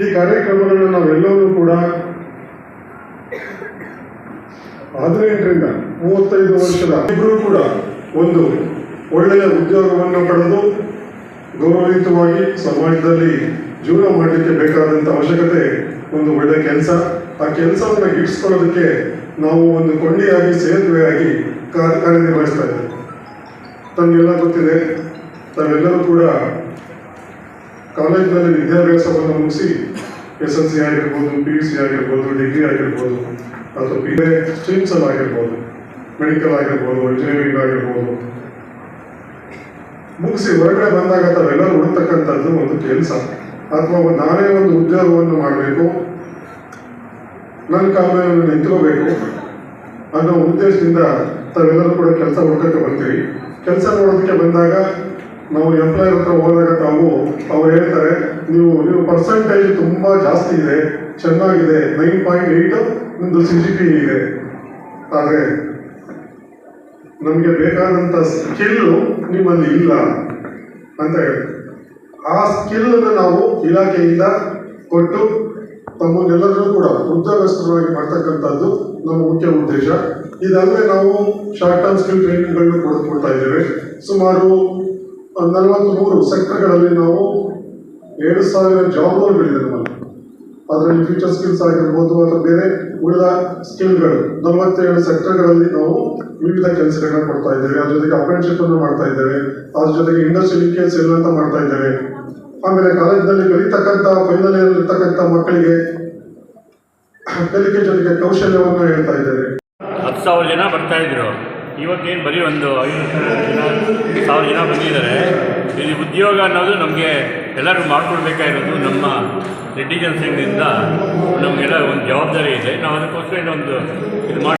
ಈ ಕಾರ್ಯಕ್ರಮಗಳನ್ನು ನಾವೆಲ್ಲರೂ ಕೂಡ ಹದಿನೆಂಟರಿಂದ ಮೂವತ್ತೈದು ವರ್ಷದ ಇಬ್ಬರು ಕೂಡ ಒಂದು ಒಳ್ಳೆಯ ಉದ್ಯೋಗವನ್ನು ಪಡೆದು ಗೌರವಯುತವಾಗಿ ಸಮಾಜದಲ್ಲಿ ಜೀವನ ಮಾಡಲಿಕ್ಕೆ ಬೇಕಾದಂಥ ಅವಶ್ಯಕತೆ ಒಂದು ಒಳ್ಳೆ ಕೆಲಸ. ಆ ಕೆಲಸವನ್ನು ಗಿಟ್ಟಿಸ್ಕೊಳ್ಳೋದಕ್ಕೆ ನಾವು ಒಂದು ಕೊಂಡಿಯಾಗಿ, ಸೇತುವೆಯಾಗಿ ಕಾರ್ಯ ಕಾರ್ಯನಿರ್ವಹಿಸ್ತಾ ಇದ್ದೇವೆ. ತಮಗೆಲ್ಲ ಗೊತ್ತಿದೆ, ತಾವೆಲ್ಲರೂ ಕೂಡ ಕಾಲೇಜಿನಲ್ಲಿ ವಿದ್ಯಾಭ್ಯಾಸವನ್ನು ಮುಗಿಸಿ ಎಸ್ ಎಲ್ ಸಿ ಆಗಿರ್ಬೋದು ಪಿ ಯು ಸಿ ಆಗಿರ್ಬೋದು, ಡಿಗ್ರಿ ಆಗಿರ್ಬೋದು, ಅಥವಾ ಬೇರೆ ಸ್ಟ್ರೀಮ್ಸ್ ಅಲ್ಲಿ ಆಗಿರ್ಬೋದು ಮೆಡಿಕಲ್ ಆಗಿರ್ಬೋದು ಇಂಜಿನಿಯರಿಂಗ್ ಆಗಿರ್ಬೋದು. ಮುಗಿಸಿ ಹೊರಗಡೆ ಬಂದಾಗ ತಾವೆಲ್ಲರೂ ಹುಡುಕ್ತಕ್ಕಂಥದ್ದು ಒಂದು ಕೆಲಸ. ಅಥವಾ ನಾನೇ ಒಂದು ಉದ್ಯೋಗವನ್ನು ಮಾಡಬೇಕು, ನನ್ನ ಕಾಲ ನಿಂತ್ಕೋಬೇಕು ಅನ್ನೋ ಉದ್ದೇಶದಿಂದ ತಾವೆಲ್ಲರೂ ಕೂಡ ಕೆಲಸ ಹುಡುಕಕ್ಕೆ ಬರ್ತೀವಿ ಕೆಲಸ ನೋಡೋದಕ್ಕೆ ಬಂದಾಗ ನಾವು ಎಂಪ್ಲಾಯರ್ ಹತ್ರ ಹೋದಾಗ ತಾವು ಅವ್ರು ಹೇಳ್ತಾರೆ, ನೀವು ನೀವು ಪರ್ಸೆಂಟೇಜ್ ತುಂಬ ಜಾಸ್ತಿ ಇದೆ, ಚೆನ್ನಾಗಿದೆ ನೈನ್ ಪಾಯಿಂಟ್ ಏಯ್ಟ್ ನಿಮ್ಮದು ಸಿ ಜಿ ಪಿ ಇದೆ. ಆದರೆ ನಮಗೆ ಬೇಕಾದಂಥ ಸ್ಕಿಲ್ಲು ನಿಮ್ಮಲ್ಲಿ ಇಲ್ಲ ಅಂತ ಹೇಳಿ ಆ ಸ್ಕಿಲ್ಲನ್ನು ನಾವು ಇಲಾಖೆಯಿಂದ ಕೊಟ್ಟು ತಮ್ಮನ್ನೆಲ್ಲರೂ ಕೂಡ ಉದ್ಯೋಗಸ್ಥರಾಗಿ ಮಾಡ್ತಕ್ಕಂಥದ್ದು ನಮ್ಮ ಮುಖ್ಯ ಉದ್ದೇಶ. ಇದಲ್ಲದೆ ನಾವು ಶಾರ್ಟ್ ಟರ್ಮ್ ಸ್ಕಿಲ್ ಟ್ರೈನಿಂಗ್ಗಳನ್ನು ಗಳನ್ನು ಕೊಡ್ತಾ ಇದ್ದೇವೆ. ಸುಮಾರು ನಲವತ್ತ್ ಮೂರು ಸೆಕ್ಟರ್ಗಳಲ್ಲಿ ನಾವು ಏಳು ಸಾವಿರ ಜಾಬ್ಗಳು ರೋಲ್ಗಳಿದೆ ನಮ್ಮಲ್ಲಿ. ಅದರಲ್ಲಿ ಫ್ಯೂಚರ್ ಸ್ಕಿಲ್ಸ್ ಆಗಿರ್ಬೋದು, ಅಥವಾ ಬೇರೆ ಉಳಿದ ಸ್ಕಿಲ್ಗಳು ನಲವತ್ತೇಳು ಸೆಕ್ಟರ್ಗಳಲ್ಲಿ ನಾವು ವಿವಿಧ ಕೆಲಸಗಳನ್ನ ಕೊಡ್ತಾ ಇದ್ದೇವೆ. ಅದ್ರ ಜೊತೆಗೆ ಅಪ್ರೆಂಟಿಶಿಪ್ ಅನ್ನು ಮಾಡ್ತಾ ಇದ್ದೇವೆ. ಅದ್ರ ಜೊತೆಗೆ ಇಂಡಸ್ಟ್ರಿ ಲಿಂಕೇಜ್ ಎಲ್ಲ ಅಂತ ಮಾಡ್ತಾ ಇದ್ದೇವೆ. ಆಮೇಲೆ ಕಾಲೇಜಿನಲ್ಲಿ ಕಲಿತಕ್ಕಂಥ ಫೈನಲ್ ಇಯರ್ ಮಕ್ಕಳಿಗೆ ಕಲಿಕೆ ಜೊತೆಗೆ ಕೌಶಲ್ಯವನ್ನು ಹೇಳ್ತಾ ಇದ್ದೇವೆ. ಹತ್ತು ಸಾವಿರ ಜನ ಬರ್ತಾ ಇದ್ರು. ಇವತ್ತೇನು ಬರೀ ಒಂದು ಐದು ಸಾವಿರ ಜನ ಬಂದಿದ್ದಾರೆ. ಇಲ್ಲಿ ಉದ್ಯೋಗ ಅನ್ನೋದು ನಮಗೆ ಎಲ್ಲರೂ ಮಾಡಿಕೊಡ್ಬೇಕಾಗಿರೋದು ನಮ್ಮ ರೆಡ್ಡಿ ನಮಗೆಲ್ಲ ಒಂದು ಜವಾಬ್ದಾರಿ ಇದೆ. ನಾವು ಅದಕ್ಕೋಸ್ಕರ ಇನ್ನೊಂದು ಇದು ಮಾಡಿ